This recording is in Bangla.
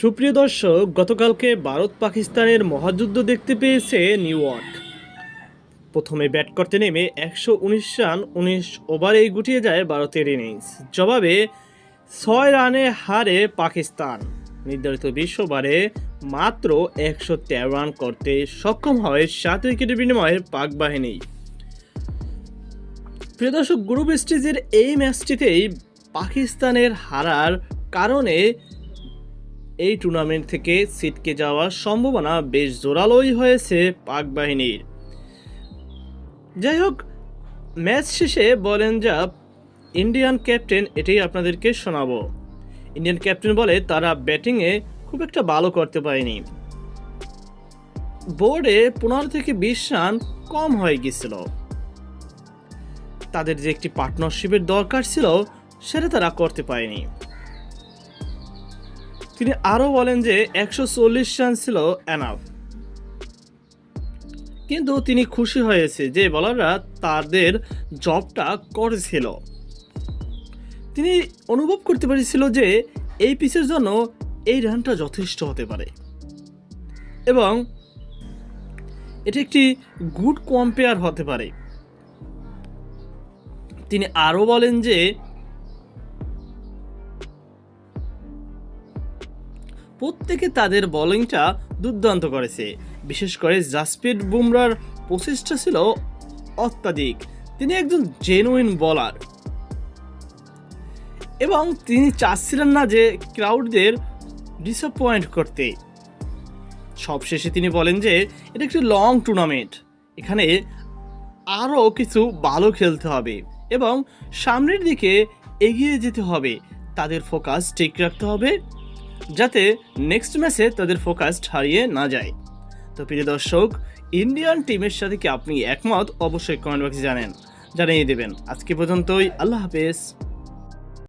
সুপ্রিয় দর্শক, গতকালকে ভারত পাকিস্তানের মহাযুদ্ধ দেখতে পেয়েছে নিউ ইয়র্ক। প্রথমে ব্যাট করতে নেমে একশো উনিশ রান, উনিশ ওভারেই গুটিয়ে যায় ভারতের ইনিংস। জবাবে ছয় রানে হারে পাকিস্তান। নির্ধারিত বিশ ওভারে মাত্র একশো তেরো রান করতে সক্ষম হয় সাত উইকেটের বিনিময়ে পাক বাহিনী। প্রিয় দর্শক, গ্রুপ স্টেজের এই ম্যাচটিতেই পাকিস্তানের হারার কারণে এই টুর্নামেন্ট থেকে ছিটকে যাওয়ার সম্ভাবনা বেশ জোরালোই হয়েছে পাক বাহিনীর যাই হোক ম্যাচ শেষে বলেন যা ইন্ডিয়ান ক্যাপ্টেন এটাই আপনাদেরকে শোনাবো। ইন্ডিয়ান ক্যাপ্টেন বলে, তারা ব্যাটিংয়ে খুব একটা ভালো করতে পারেনি। বোর্ডে পনেরো থেকে বিশ রান কম হয়ে গিয়েছিল তাদের যে একটি পার্টনারশিপের দরকার ছিল, সেটা তারা করতে পারেনি। তিনি আরও বলেন যে একশো চল্লিশ রান ছিল এনাফ। কিন্তু তিনি খুশি হয়েছে যে বলাররা তাদের জবটা করেছিল। তিনি অনুভব করতে পেরেছিল যে এই পিচের জন্য এই রানটা যথেষ্ট হতে পারে। এবং এটি একটি গুড কম্পেয়ার হতে পারে। তিনি আরও বলেন যে প্রত্যেকে তাদের বোলিংটা দুর্দান্ত করেছে। বিশেষ করে জাসপ্রিট বুমরার প্রচেষ্টা ছিল অত্যাধিক। তিনি একজন জেনুইন বলার এবং তিনি চাচ্ছিলেন না যে ক্রাউডদের ডিসঅ্যাপয়েন্ট করতে। সবশেষে তিনি বলেন যে, এটা একটি লং টুর্নামেন্ট এখানে আরও কিছু ভালো খেলতে হবে এবং সামনের দিকে এগিয়ে যেতে হবে। তাদের ফোকাস ঠিক রাখতে হবে। যাতে নেক্সট ম্যাচে তাদের ফোকাস হারিয়ে না যায়। তো প্রিয় দর্শক ইন্ডিয়ান টিমের সাথে কি আপনি একমত? অবশ্যই কমেন্ট বক্সে জানেন, জানিয়ে দেবেন। আজকে পর্যন্তই, আল্লাহ হাফেজ।